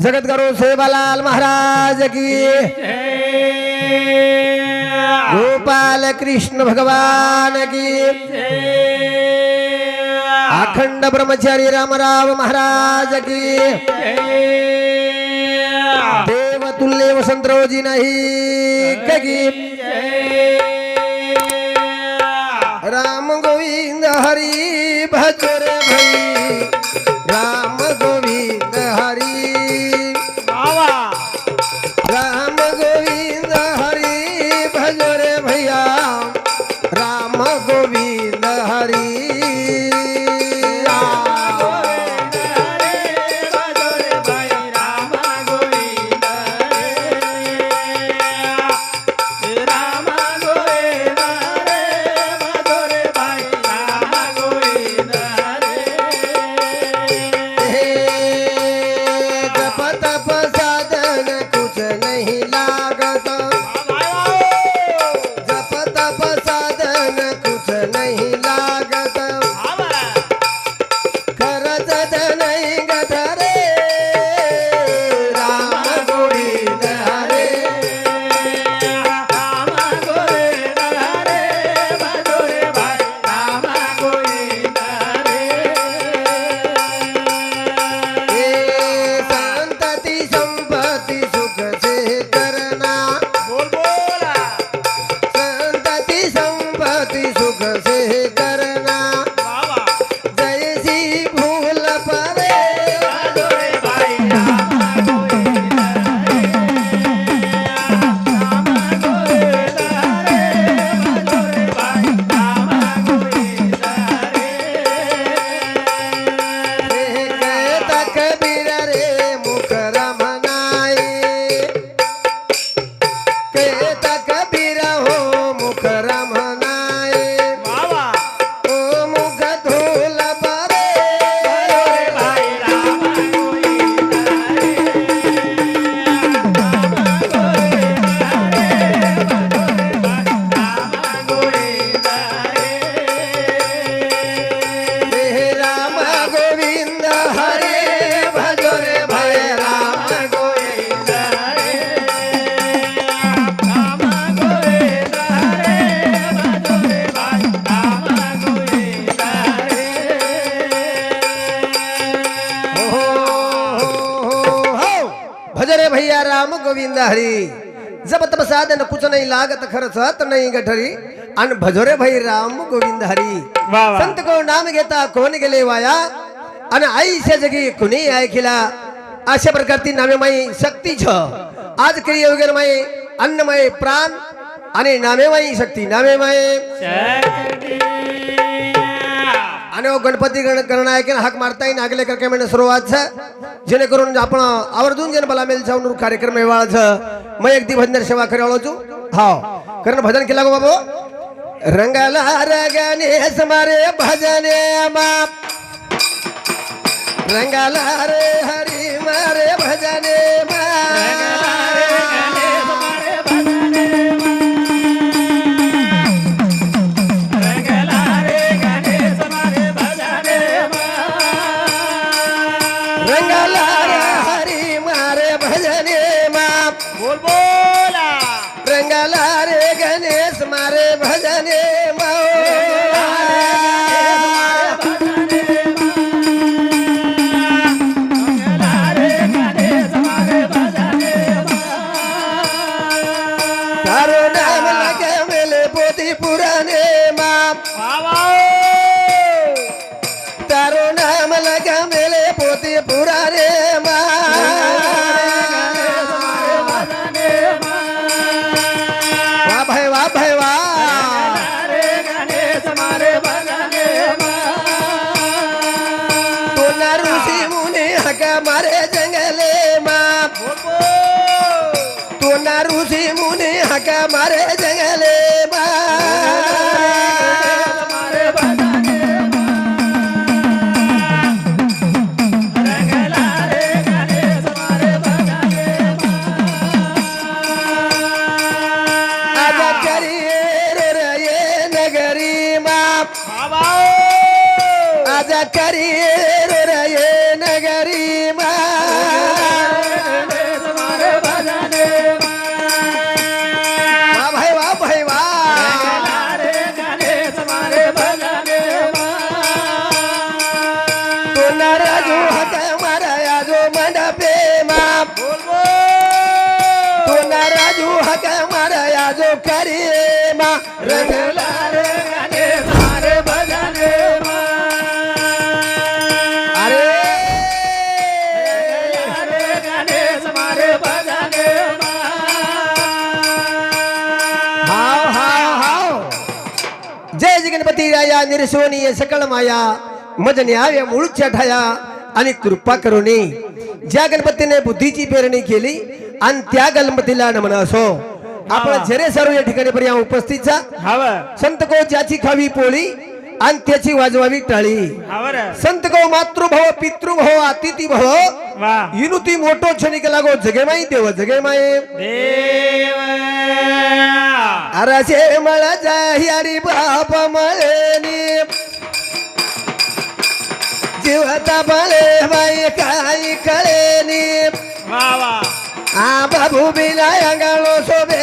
जगद्गुरु सेवालाल महाराज की। गोपाल कृष्ण भगवान की। अखंड ब्रह्मचारी रामराव महाराज की। देवतुल्य वसंतरावजी नाही की। राम गोविंद हरी भजर भई। साधन कुछ नहीं लागत खर्च हात नाही गठरी। आणि भजो रे भाई राम गोविंद हरी. संत को नाम घेता कोण गेले वाया? आणि आईच्या जगी कुणी ऐकिला अशा प्रकारची नामे माई शक्ती छ। आज क्रिय वगैरे माई अन्नमय प्राण। आणि नामे माई शक्ती नामे माई आणि अहो गणपती गण गणनायक हाक मारता येईल नागले करके म्हणजे जेणेकरून आपण आवर्जून जन बला मेल जाऊन कार्यक्रम मग एक दी सेवा करावं तू। हाव। कारण भजन केला गो बाबू? रंगाला रगाने समारे भजने माप। रंगाला रे हरी मारे भजने मा बोल बोला. रंगाला रे गणेश मारे भजने मारे जंगले माप तो ना ऋषी मुनी हका मारे जंगले करी मा. रंगला रंगाने मा. अरे हाव हाव हाव. जय जी गणपती राया निरसोनी सकळ माया मजने आव्या मूळच्या ठाया आणि कृपा करुणी. ज्या गणपतीने बुद्धीची पेरणी केली आणि त्या गणपतीला नमन असो. आपण झरे सर्व या ठिकाणी पर्यंत उपस्थित जा. संत को ज्याची खावी पोळी आणि त्याची वाजवावी टाळी. संत को मातृभव पितृभव अतिथी भव इनुती मोठो क्षणिक लागो जगे माई देव जगे माये. देव. अरसे मळ जाही अरे बाप मळेनी जीवता बळे बाई काही कळेनी वा वा. आ बाबू बिना अंगाळो शोभेनी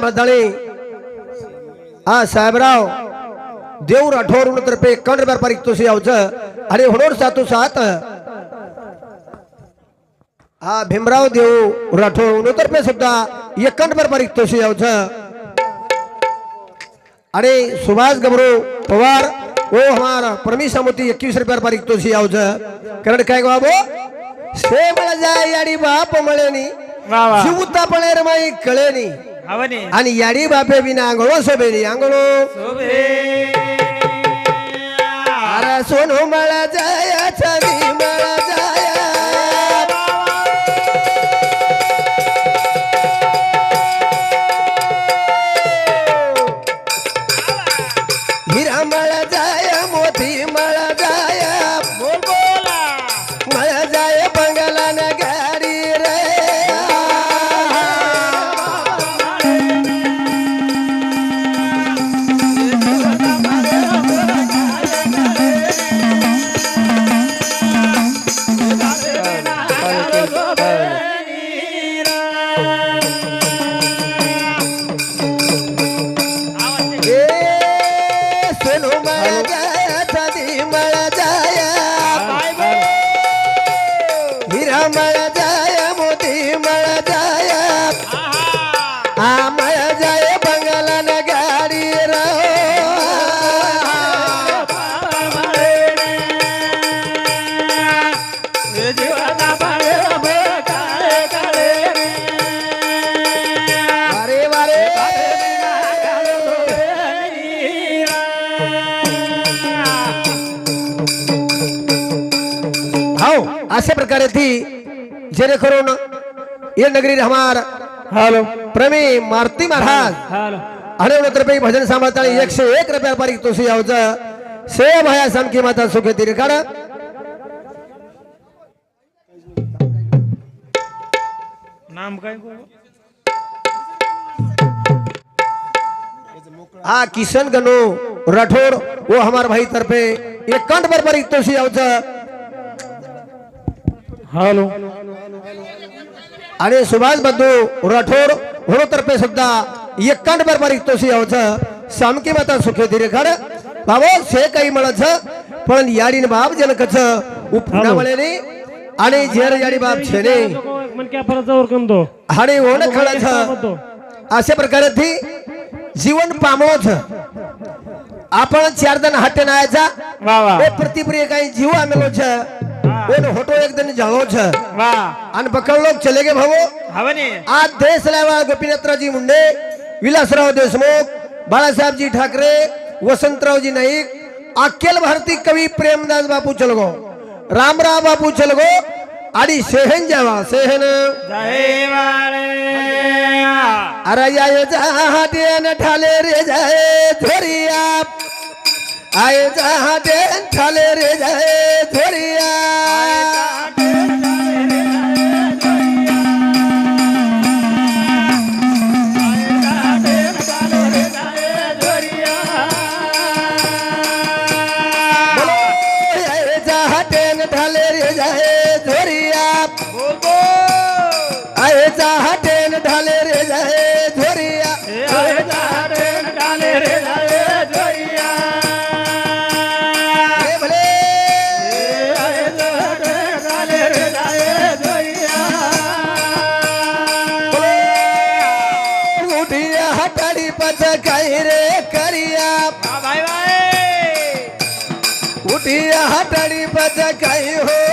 भजन सांभाळताळी हा साहेबराव देव राठोर तर्फे रुपयार पारिक तोशी यावचं आणि होणोर सातू सात. हा भीमराव देव राठोर तर्फे सुद्धा रुपयार पारिक तोशी यावचं. आणि सुभाष गबरू पवार ओ हमारा परमेश मोती एकवीस रुपयार पारिक तोशी यावचं. कारण काय बाबो? से मला जाय आणि बाप मळेनी जीवता पणे रमाई कळेनी. आणि याडी बापे बिना आंगळो सोबेनी आंगळो अरे सोनू मला जाया अशा प्रकारे ती जेणेकरून ये नगरी हमार हॅलो. प्रमी मारुती महाराज. हॅलो. हरवलं तर भजन सांभाळताना एकशे एक रुपया पारिक तोशी यावचं. से भया समकी माता सुखे तिरी काढ. नाम काय हा किशन गनो राठोड वो हमार भाई तरफे. एकावन्न बरोबर इतोशी यावचं. हॅलो. आणि सुभाष बंधू राठोड होळतर्फे सुद्धा एक एकांड बारीक तोशी यावचं. सामकी माता सुखे दिरेखड बाबो से काही म्हणत पण याडीन बाब जनकच उपना म्हणे आणि झेर याडी बाब छेने. आणि ओण खळाच. अशा प्रकारे ती जीवन पामवत. आपण चार जण हाटे नायचा. प्रतिप्रिय काही जीव आम्ही એનો ફોટો એકદમ જાળો છે. વાહ. અને પકડલો ચલે કે ભાવો? હવે ને. આ દેશ લેવા ગોપીનાથરાવજી મુંડે વિલાસરાવ દેશમુખ બાળાસાહેબજી ઠાકરે વસંતરાવજી નાઈક અખિલ ભારતી કવિ પ્રેમદાસ બાપુ ચલગો રામરાવ બાપુ ચલગો આડી સેહન જવા સેહન. અરે જાય જા હાટે ને ઠાલે રે જાય ધોરી આપ आय जहाटेन ठाले रे जाय झोरिया बोलो, रे करिया। उठिया हटाडी पच काही हो।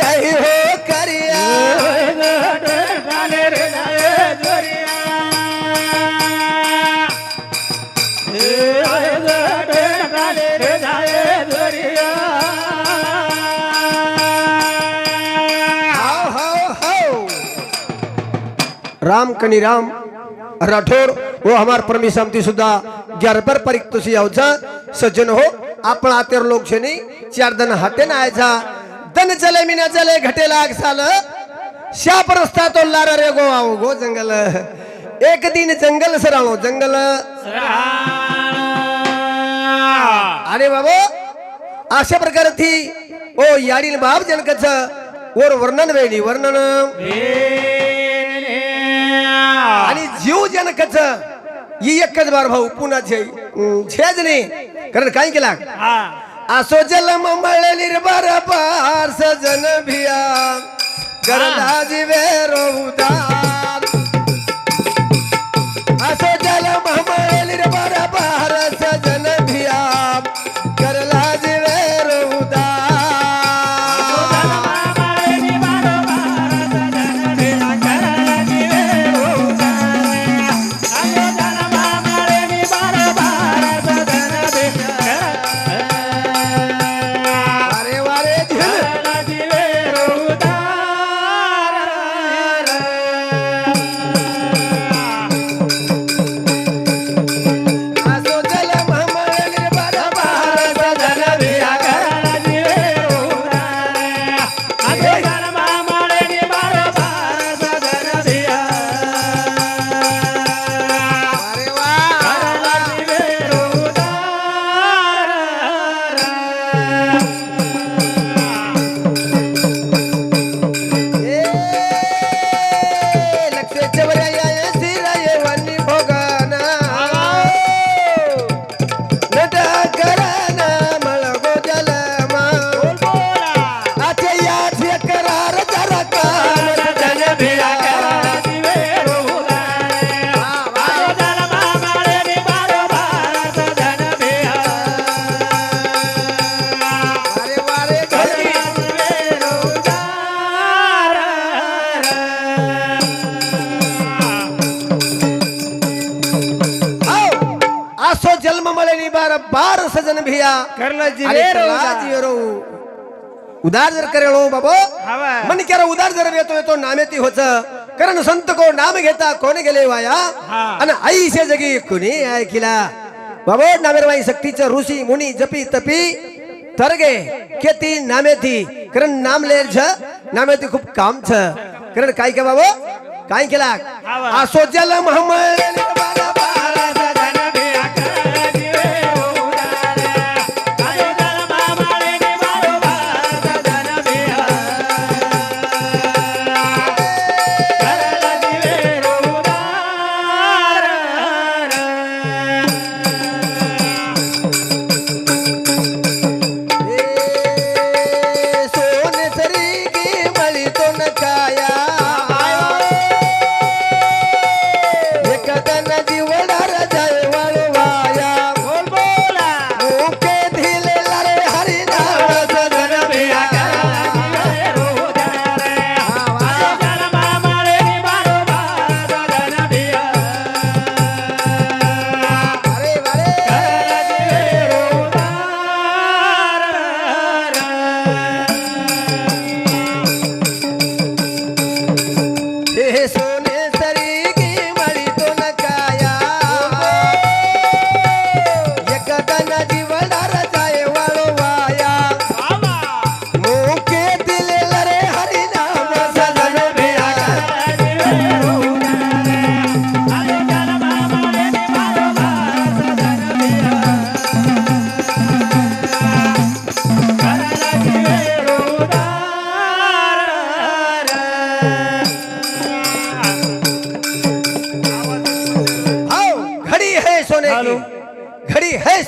काही हो करिया. राम कनी राम राठोड व हो हमार परमी समती सुद्धा ग्यारपर परिक्त यावचा सज्जन हो आपण आतेर लोक छेनी चार दन हाते नायचा धन चले मिना चले घटे लाग साल। शाप रस्ता तो लार रे गो आओ गो जंगल। एक दिन जंगल सराळो जंगल। अरे बाबो अशा प्रकारे थी ओ याडील बाप जनकच वर वर्णन वेळी वर्णन। आणि जीव जनकच ही एकच बार भाऊ पुन्हा छेज नाही कारण काय केला? असो जलम मळली रे बार पार सजन भिया. गरला जिवे रोदार असो जलम मळली रे आसो बार सजन भिया करला आणि जिवे कला जिवेरो. उदार जर करेलो बाबो. मन केरा उदार जर येतो येतो नामेती होच। कारण संत को नाम घेता कोण गेले वाया? हा. आणि आईशे जगी कुणी ऐकिला? बाबो नामेरवाई सक्तीचं ऋषी मुनी जपी तपी तरगे केती नामेती। कारण नाम लेर छ नामेती खूप काम छ। कारण काय के बाबो? काय केला? हवा. आसोजल मोहम्मद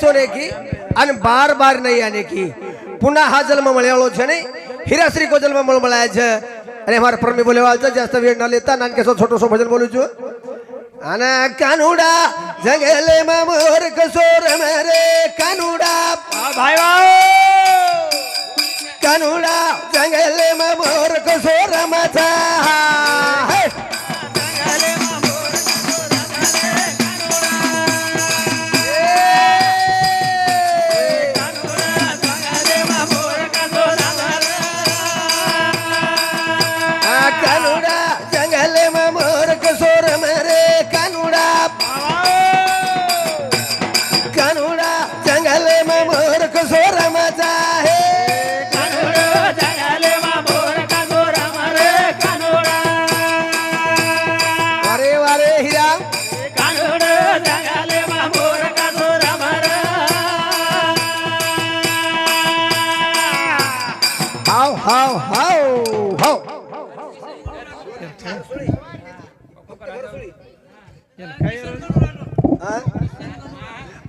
सोने की आणि बार बार नाही आने की. पुन्हा हा जन्म मळ्याळो छे हिरा श्री को जन्म मळ मळाय छे. अरे हमारा प्रमी बोले वाला जास्त वेळ न लेता नानके कसं छोटस भजन बोलूच आना कानुडा जंगले मामोर कसोर मेरे कानुडा. भाई कानुडा जंगले मामोर कसोर माझा.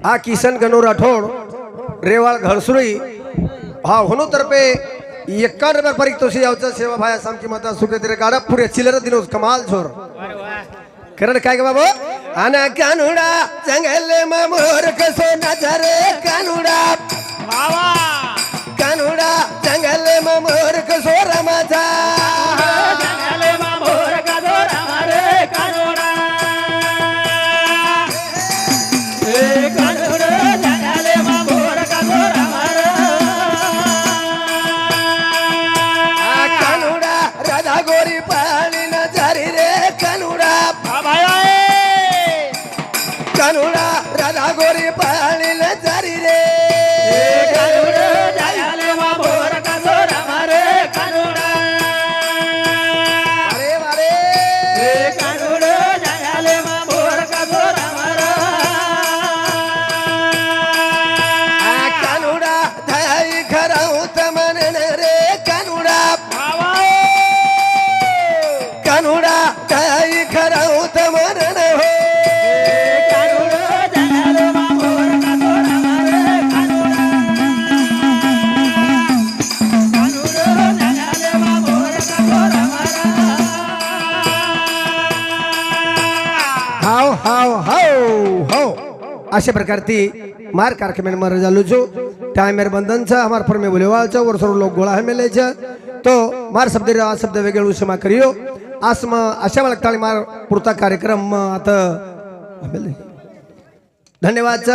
આ કિશન ગનો રાઠોડ રેવાળ ઘરસુરી हा होनो तर्फे एकावन्न रुपये पारितोषिक यावचं सेवा भाया सामकी माता सुखे तिरे गाडा पुरे चिलर दिनोस कमाल छोर कारण काय का बाबा आना कानुडा जंगले मा मोर कसो नजरे कानुडा कानुडा जंगले मा मोर कसो रमाचा हो. हाव हाव हाव हाव. अशा प्रकारती मार कार्यक्रम मार चालू छो टायमेर बंधनचा हमार फर्मे बोलेवाचा वर सर्व लोग गोळा हमेलेचा. तो मार शब्द शब्द वेगळे क्षमा करियो. आसम अशा वळखताळी मार पुरता कार्यक्रम आता धन्यवाद